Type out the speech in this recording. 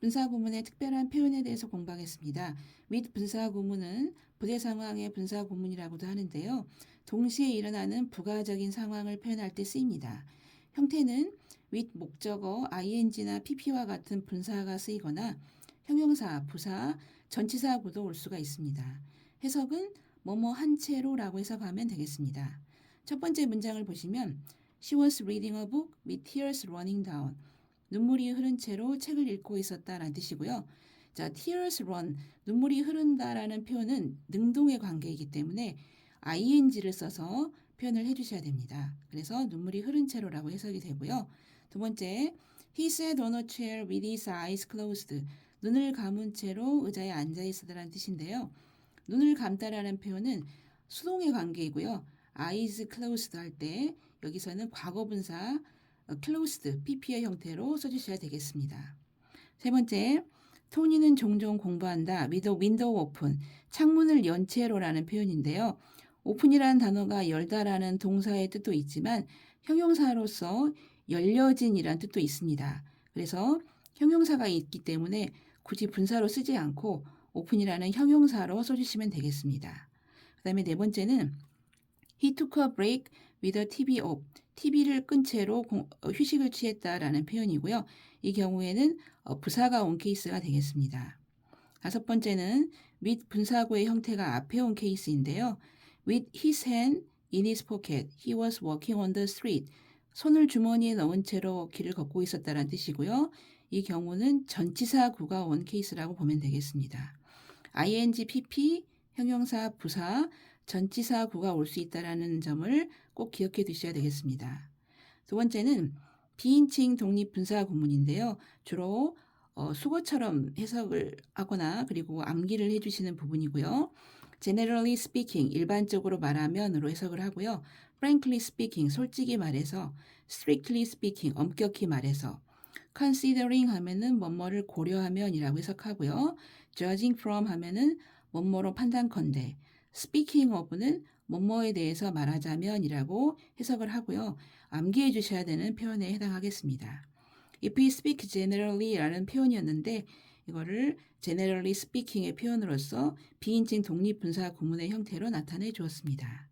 분사 구문의 특별한 표현에 대해서 공부하겠습니다. with 분사 구문은 부대 상황의 분사 구문이라고도 하는데요. 동시에 일어나는 부가적인 상황을 표현할 때 쓰입니다. 형태는 with 목적어 ing나 pp와 같은 분사가 쓰이거나 형용사, 부사, 전치사하고도 올 수가 있습니다. 해석은 뭐뭐 한 채로라고 해석하면 되겠습니다. 첫 번째 문장을 보시면 She was reading a book with tears running down. 눈물이 흐른 채로 책을 읽고 있었다라는 뜻이고요. 자, tears run, 눈물이 흐른다라는 표현은 능동의 관계이기 때문에 ing를 써서 표현을 해주셔야 됩니다. 그래서 눈물이 흐른 채로라고 해석이 되고요. 두 번째, he sat on a chair with his eyes closed. 눈을 감은 채로 의자에 앉아 있었다라는 뜻인데요. 눈을 감다라는 표현은 수동의 관계이고요. eyes closed 할 때 여기서는 과거분사 어, closed pp의 형태로 써주셔야 되겠습니다. 세 번째, 토니는 종종 공부한다. with a window open. 창문을 연 채로라는 표현인데요. 오픈이라는 단어가 열다라는 동사의 뜻도 있지만 형용사로서 열려진이란 뜻도 있습니다. 그래서 형용사가 있기 때문에 굳이 분사로 쓰지 않고 오픈이라는 형용사로 써주시면 되겠습니다. 그 다음에 네 번째는 He took a break with a TV off. TV를 끈 채로 공- 어, 휴식을 취했다라는 표현이고요. 이 경우에는 어, 부사가 온 케이스가 되겠습니다. 다섯 번째는 with 분사구의 형태가 앞에 온 케이스인데요. With his hand in his pocket, he was walking on the street. 손을 주머니에 넣은 채로 길을 걷고 있었다는 뜻이고요. 이 경우는 전치사 구가 온 케이스라고 보면 되겠습니다. ing, pp, 형용사, 부사, 전치사 구가 올 수 있다라는 점을 꼭 기억해 두셔야 되겠습니다. 두 번째는 비인칭 독립 분사 구문인데요. 주로 어, 수거처럼 해석을 하거나 그리고 암기를 해주시는 부분이고요. generally speaking 일반적으로 말하면으로 해석을 하고요. frankly speaking 솔직히 말해서 strictly speaking 엄격히 말해서 considering 하면은 뭐뭐를 고려하면이라고 해석하고요. judging from 하면은 뭐뭐로 판단컨대 speaking of는 뭐뭐에 대해서 말하자면이라고 해석을 하고요. 암기해 주셔야 되는 표현에 해당하겠습니다. If we speak generally라는 표현이었는데 이거를 generally speaking의 표현으로서 비인칭 독립분사 구문의 형태로 나타내 주었습니다.